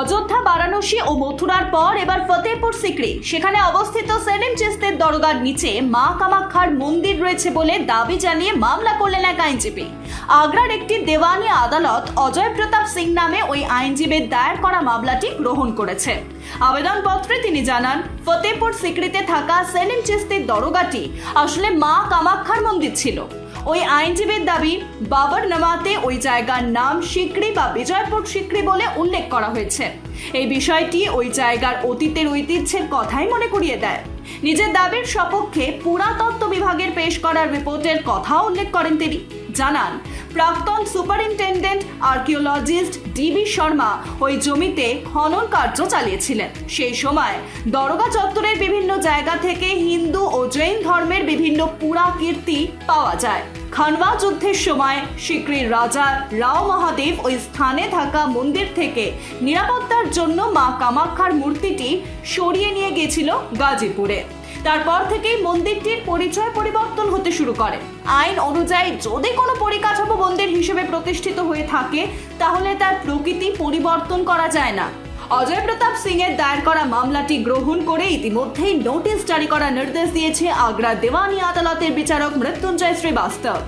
বারাণসী ও মথুরার পর এবার ফতেহপুর সিকরি সেখানে অবস্থিত সেলিম চিস্তের দরগার নিচে মা কামাক্ষার মন্দির রয়েছে বলে দাবি জানিয়ে মামলা করলেন এক আইনজীবী। আগ্রার একটি দেওয়ানি আদালত অজয় প্রতাপ সিং নামে ওই আইনজীবীর দায়ের করা মামলাটি গ্রহণ করেছে। আবেদনপত্রে তিনি জানান, ফতেহপুর সিকরিতে থাকা সেলিম চিস্তির দরগাটি আসলে মা কামাক্ষার মন্দির ছিল। ওই আইনজীবীর দাবি, বাবর নামাতে ওই জায়গার নাম সিকড়ি বা বিজয়পুর সিকড়ি বলে উল্লেখ করা হয়েছে। এই বিষয়টি ওই জায়গার অতীতের ঐতিহ্যের কথাই মনে করিয়ে দেয়। নিজের দাবির সপক্ষে পুরাতত্ত্ব বিভাগের পেশ করার রিপোর্টের কথা উল্লেখ করেন তিনি। জানান। প্রাক্তন সুপারিনটেন্ডেন্ট আর্কিওলজিস্ট ডিবি শর্মা ওই জমিতে খনন কার্য চালিয়েছিলেন। সেই সময় দরগা চত্বরের বিভিন্ন জায়গা থেকে হিন্দু ও জৈন ধর্মের বিভিন্ন পুরাকীর্তি পাওয়া যায়। খানওয়া যুদ্ধের সময় সিকরির রাজা রাও মহাদেব ওই স্থানে থাকা মন্দির থেকে নিরাপত্তার জন্য মা কামাক্ষার মূর্তিটি সরিয়ে নিয়ে গেছিল গাজীপুরে। তারপর থেকেই মন্দিরটির পরিচয় পরিবর্তন হতে শুরু করে। আইন অনুযায়ী যদি কোনো পরিকাঠামো মন্দির হিসেবে প্রতিষ্ঠিত হয়ে থাকে, তাহলে তার প্রকৃতি পরিবর্তন করা যায় না। অজয় প্রতাপ সিং এর দায়ের করা মামলাটি গ্রহণ করে ইতিমধ্যেই নোটিশ জারি করার নির্দেশ দিয়েছে আগ্রা দেওয়ানি আদালতের বিচারক মৃত্যুঞ্জয় শ্রীবাস্তব।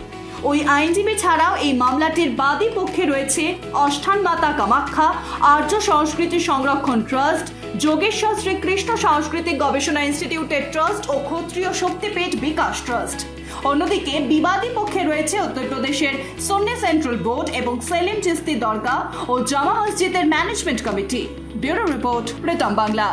ওই আইনজীবী ছাড়াও এই মামলাটির বাদী পক্ষে রয়েছে অষ্ঠান মাতা কামাখ্যা, আর্য সংস্কৃতি সংরক্ষণ ট্রাস্ট, যোগেশ্বর শ্রীকৃষ্ণ সাংস্কৃতিক গবেষণা ইনস্টিটিউটের ট্রাস্ট ও ক্ষত্রিয় শক্তিপীঠ বিকাশ ট্রাস্ট। অন্যদিকে বিবাদী পক্ষে রয়েছে উত্তরপ্রদেশের সন্নে সেন্ট্রাল বোর্ড এবং সেলিম চিস্তি দরগা ও জামা মসজিদের management committee. Bureau report Ritam Bangla.